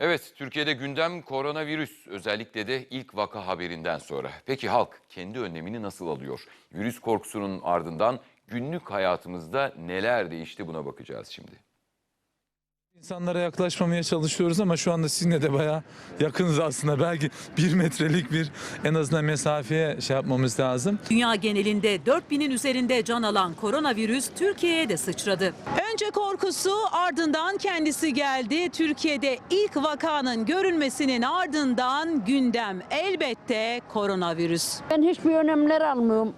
Evet, Türkiye'de gündem koronavirüs, özellikle de ilk vaka haberinden sonra. Peki halk kendi önlemini nasıl alıyor? Virüs korkusunun ardından günlük hayatımızda neler değişti buna bakacağız şimdi. İnsanlara yaklaşmamaya çalışıyoruz ama şu anda sizinle de bayağı yakınız aslında. Belki bir metrelik bir en azından mesafeye şey yapmamız lazım. Dünya genelinde 4000'in üzerinde can alan koronavirüs Türkiye'ye de sıçradı. Önce korkusu ardından kendisi geldi. Türkiye'de ilk vakanın görülmesinin ardından gündem elbette koronavirüs. Ben hiçbir önlemler almıyorum.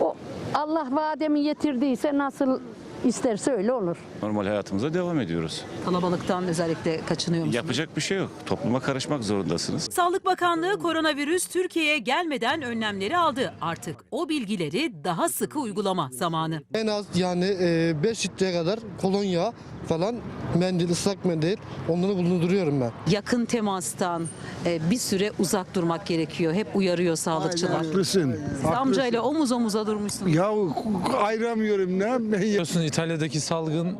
O Allah vademi yetirdiyse nasıl isterse öyle olur. Normal hayatımıza devam ediyoruz. Kalabalıktan özellikle kaçınıyor musunuz? Yapacak bir şey yok. Topluma karışmak zorundasınız. Sağlık Bakanlığı koronavirüs Türkiye'ye gelmeden önlemleri aldı. Artık o bilgileri daha sıkı uygulama zamanı. En az yani 5 litreye kadar kolonya falan mendil, ıslak mendil onları bulunduruyorum ben. Yakın temastan e, bir süre uzak durmak gerekiyor. Hep uyarıyor sağlıkçılar. Haklısın. Amcayla omuz omuza durmuşsunuz. Ya ayıramıyorum ne Biliyorsunuz İtalya'daki salgın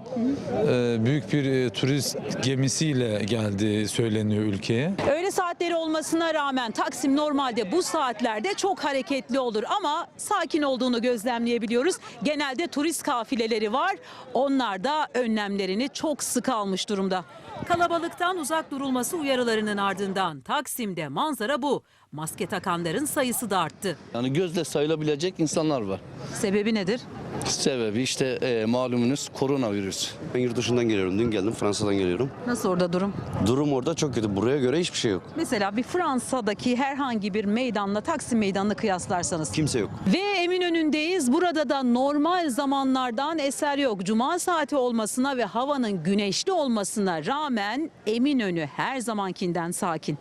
e, büyük bir e, turist gemisiyle geldi söyleniyor ülkeye. Öğle saatleri olmasına rağmen Taksim normalde bu saatlerde çok hareketli olur ama sakin olduğunu gözlemleyebiliyoruz. Genelde turist kafileleri var. Onlar da önlemlerini çok sık almış durumda. Kalabalıktan uzak durulması uyarılarının ardından Taksim'de manzara bu. Maske takanların sayısı da arttı. Yani gözle sayılabilecek insanlar var. Sebebi nedir? Sebebi işte e, malumunuz koronavirüs. Ben yurt dışından geliyorum. Dün geldim. Fransa'dan geliyorum. Nasıl orada durum? Durum orada çok kötü. Buraya göre hiçbir şey yok. Mesela bir Fransa'daki herhangi bir meydanla Taksim meydanını kıyaslarsanız. Kimse yok. Ve Eminönü'ndeyiz. Burada da normal zamanlardan eser yok. Cuma saati olmasına ve havanın güneşli olmasına rağmen Eminönü her zamankinden sakin.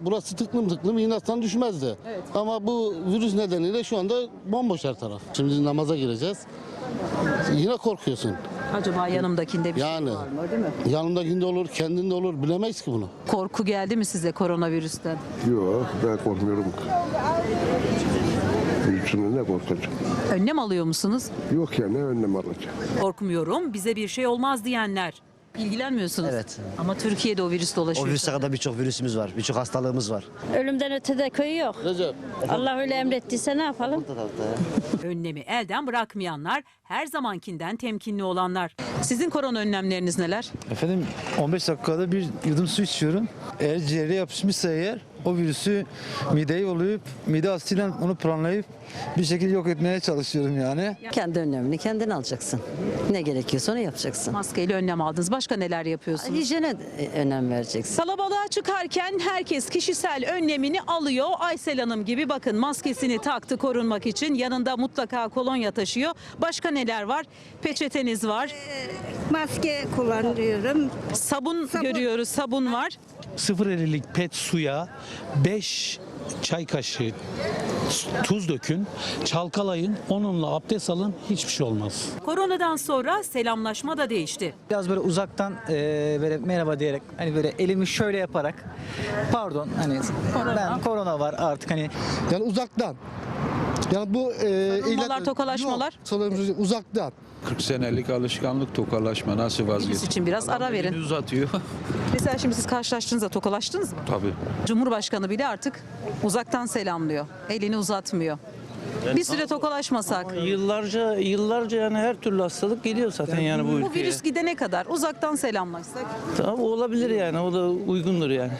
Burası tıklım tıklım inattan düşmezdi. Ama bu virüs nedeniyle şu anda bomboş her taraf. Şimdi namaza gireceğiz. Yine korkuyorsun. Acaba yanımdakinde bir Yani. şey var mı değil mi? Yanındakinde olur, kendinde olur. Bilemeyiz ki bunu. Korku geldi mi size koronavirüsten? Yok ben korkmuyorum. Virüsünden ne korkacağım? Önlem alıyor musunuz? Yok ya ne önlem alacağım? Korkmuyorum bize bir şey olmaz diyenler. İlgilenmiyorsunuz. Evet. Ama Türkiye'de o virüs dolaşıyor. O virüse kadar birçok virüsümüz var, birçok hastalığımız var. Ölümden ötede köy yok. Recep. Allah öyle emrettiyse ne yapalım? Önlemi elden bırakmayanlar, her zamankinden temkinli olanlar. Sizin korona önlemleriniz neler? Efendim 15 dakikada bir yudum su içiyorum. Eğer ciğere yapışmışsa eğer o virüsü mideye yollayıp mide asitiyle onu planlayıp bir şekilde yok etmeye çalışıyorum yani. Kendi önlemini kendin alacaksın. Ne gerekiyorsa onu yapacaksın. Maskeyle önlem aldınız. Başka neler yapıyorsunuz? Hijyene e, önem vereceksin. Kalabalığa çıkarken herkes kişisel önlemini alıyor. Aysel Hanım gibi bakın maskesini taktı korunmak için. Yanında mutlaka kolonya taşıyor. Başka neler var? Peçeteniz var. Maske kullanıyorum. Sabun, görüyoruz. Sabun var. 0.50'lik pet suya 5 çay kaşığı tuz dökün, çalkalayın, onunla abdest alın, hiçbir şey olmaz. Koronadan sonra selamlaşma da değişti. Biraz böyle uzaktan e, böyle merhaba diyerek hani böyle elimi şöyle yaparak pardon hani ben korona var artık hani Yani uzaktan. Yani bu e, Sarılmalar, tokalaşmalar? Yok, sarılmalar, uzaktan. 40 senelik alışkanlık tokalaşma nasıl Virüs için biraz ara verin. uzatıyor. Mesela şimdi siz karşılaştığınızda tokalaştınız mı? Tabii. Cumhurbaşkanı bile artık uzaktan selamlıyor. Elini uzatmıyor. Bir süre tokalaşmasak. Yıllarca yıllarca yani her türlü hastalık geliyor zaten yani bu Bu virüs gidene kadar uzaktan selamlaşsak. Tamam olabilir yani o da uygundur yani.